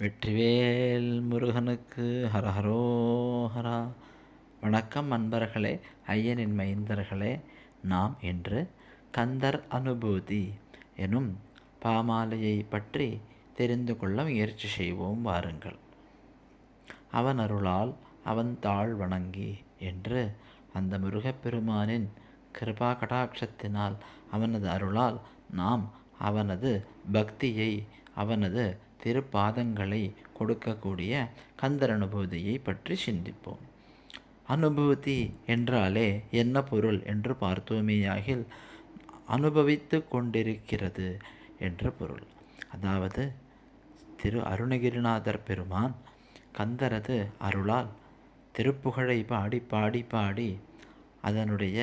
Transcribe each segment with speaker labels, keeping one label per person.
Speaker 1: வெற்றிவேல் முருகனுக்கு ஹரஹரோஹரா வணக்கம் அன்பர்களே ஐயனின் மைந்தர்களே நாம் இன்று கந்தர் அனுபூதி எனும் பாமாலையை பற்றி தெரிந்து கொள்ள முயற்சி செய்வோம் வாருங்கள். அவன் அருளால் அவன் தாழ் வணங்கி என்று அந்த முருகப்பெருமானின் கிருபா கடாட்சத்தினால் அவனது அருளால் நாம் அவனது பக்தியை அவனது திருப்பாதங்களை கொடுக்கக்கூடிய கந்தர் அனுபூதியை பற்றி சிந்திப்போம். அனுபூதி என்றாலே என்ன பொருள் என்று பார்த்தோமேயாகில் அனுபவித்து கொண்டிருக்கிறது என்ற பொருள். அதாவது திரு அருணகிரிநாதர் பெருமான் கந்தரது அருளால் திருப்புகழை பாடி பாடி பாடி அதனுடைய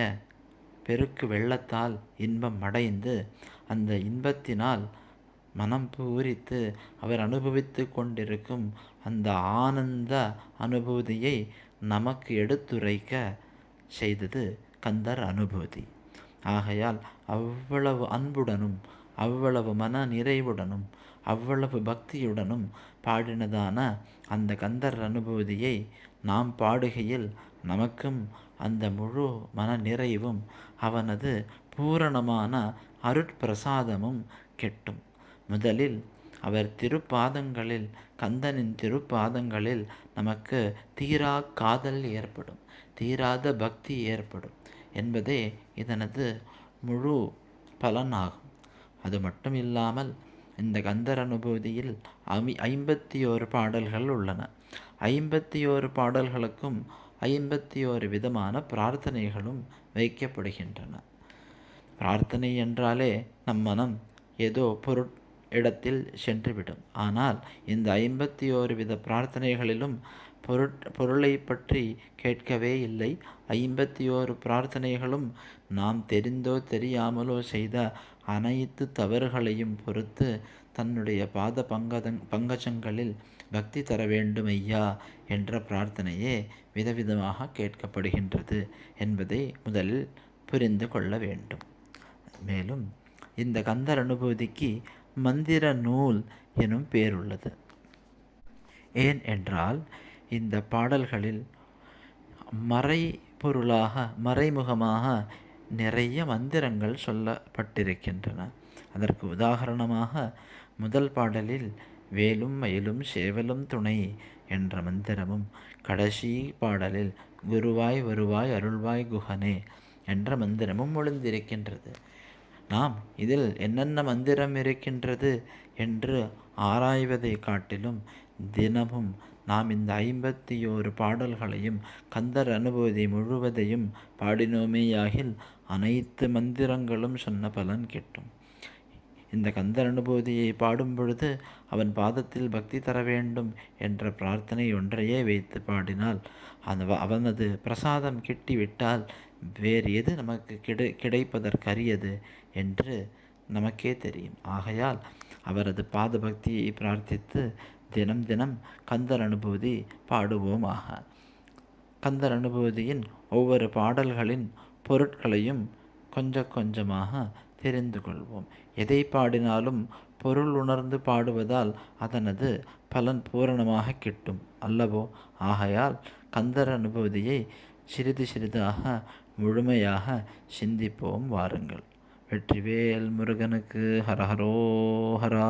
Speaker 1: பெருக்கு வெள்ளத்தால் இன்பம் அடைந்து அந்த இன்பத்தினால் மனம் பூரித்து அவர் அனுபவித்து கொண்டிருக்கும் அந்த ஆனந்த அனுபூதியை நமக்கு எடுத்துரைக்க செய்தது கந்தர் அனுபூதி. ஆகையால் அவ்வளவு அன்புடனும் அவ்வளவு மன நிறைவுடனும் அவ்வளவு பக்தியுடனும் பாடினதான அந்த கந்தர் அனுபூதியை நாம் பாடுகையில் நமக்கும் அந்த முழு மன நிறைவும் அவனது பூரணமான அருட்பிரசாதமும் கெட்டும். முதலில் அவர் திருப்பாதங்களில் கந்தனின் திருப்பாதங்களில் நமக்கு தீரா காதல் ஏற்படும் தீராத பக்தி ஏற்படும் என்பதே இதனது முழு பலனாகும். அது மட்டும் இல்லாமல் இந்த கந்தர் அனுபூதியில் அமி ஐம்பத்தி ஓரு பாடல்கள் உள்ளன. ஐம்பத்தி ஓரு பாடல்களுக்கும் ஐம்பத்தி ஓரு விதமான பிரார்த்தனைகளும் வைக்கப்படுகின்றன. பிரார்த்தனை என்றாலே நம் மனம் ஏதோ பொருட் இடத்தில் சென்றுவிடும். ஆனால் இந்த ஐம்பத்தி ஓரு வித பிரார்த்தனைகளிலும் பொருட் பொருளை பற்றி கேட்கவே இல்லை. ஐம்பத்தி ஓரு பிரார்த்தனைகளும் நாம் தெரிந்தோ தெரியாமலோ செய்த அனைத்து தவறுகளையும் பொறுத்து தன்னுடைய பாத பங்கதங் பங்கஜங்களில் பக்தி தர வேண்டும் ஐயா என்ற பிரார்த்தனையே விதவிதமாக கேட்கப்படுகின்றது என்பதை முதலில் புரிந்து கொள்ள வேண்டும். மேலும் இந்த கந்தர் அனுபூதிக்கு மந்திர நூல் எனும் பெயருள்ளது ஏன் என்றால் இந்த பாடல்களில் மறை பொருளாக மறைமுகமாக நிறைய மந்திரங்கள் சொல்லப்பட்டிருக்கின்றன. அதற்கு உதாரணமாக முதல் பாடலில் வேலும் மயிலும் சேவலும் துணை என்ற மந்திரமும் கடைசி பாடலில் குருவாய் வருவாய் அருள்வாய் குஹனே என்ற மந்திரமும் ஒழுந்திருக்கின்றது நாம் இதில் என்னென்ன மந்திரம் இருக்கின்றது என்று ஆராய்வதை காட்டிலும் தினமும் நாம் இந்த ஐம்பத்தி ஓரு பாடல்களையும் கந்தர் அனுபூதி முழுவதையும் பாடினோமேயாகில் அனைத்து மந்திரங்களும் சொன்ன பலன் கிட்டும். இந்த கந்தர் அனுபூதியை பாடும் பொழுது அவன் பாதத்தில் பக்தி தர வேண்டும் என்ற பிரார்த்தனை ஒன்றையே வைத்து பாடினால் அந்த அவனது பிரசாதம் கிட்டிவிட்டால் வேறு எது நமக்கு கிடை கிடைப்பதற்கரியது என்று நமக்கே தெரியும். ஆகையால் அவரது பாத பக்தியை பிரார்த்தித்து தினம் தினம் கந்தர் அனுபூதி பாடுவோமாக. கந்தர் அனுபூதியின் ஒவ்வொரு பாடல்களின் பொருட்களையும் கொஞ்சம் கொஞ்சமாக தெரிந்து கொள்வோம். எதை பாடினாலும் பொருள் உணர்ந்து பாடுவதால் அதனது பலன் பூரணமாக கிட்டும் அல்லவோ? ஆகையால் கந்தர் அனுபூதியை சிறிது சிறிதாக முழுமையாக சிந்திப்போம் வாருங்கள். வெற்றிவேல் முருகனுக்கு ஹரஹரோஹரா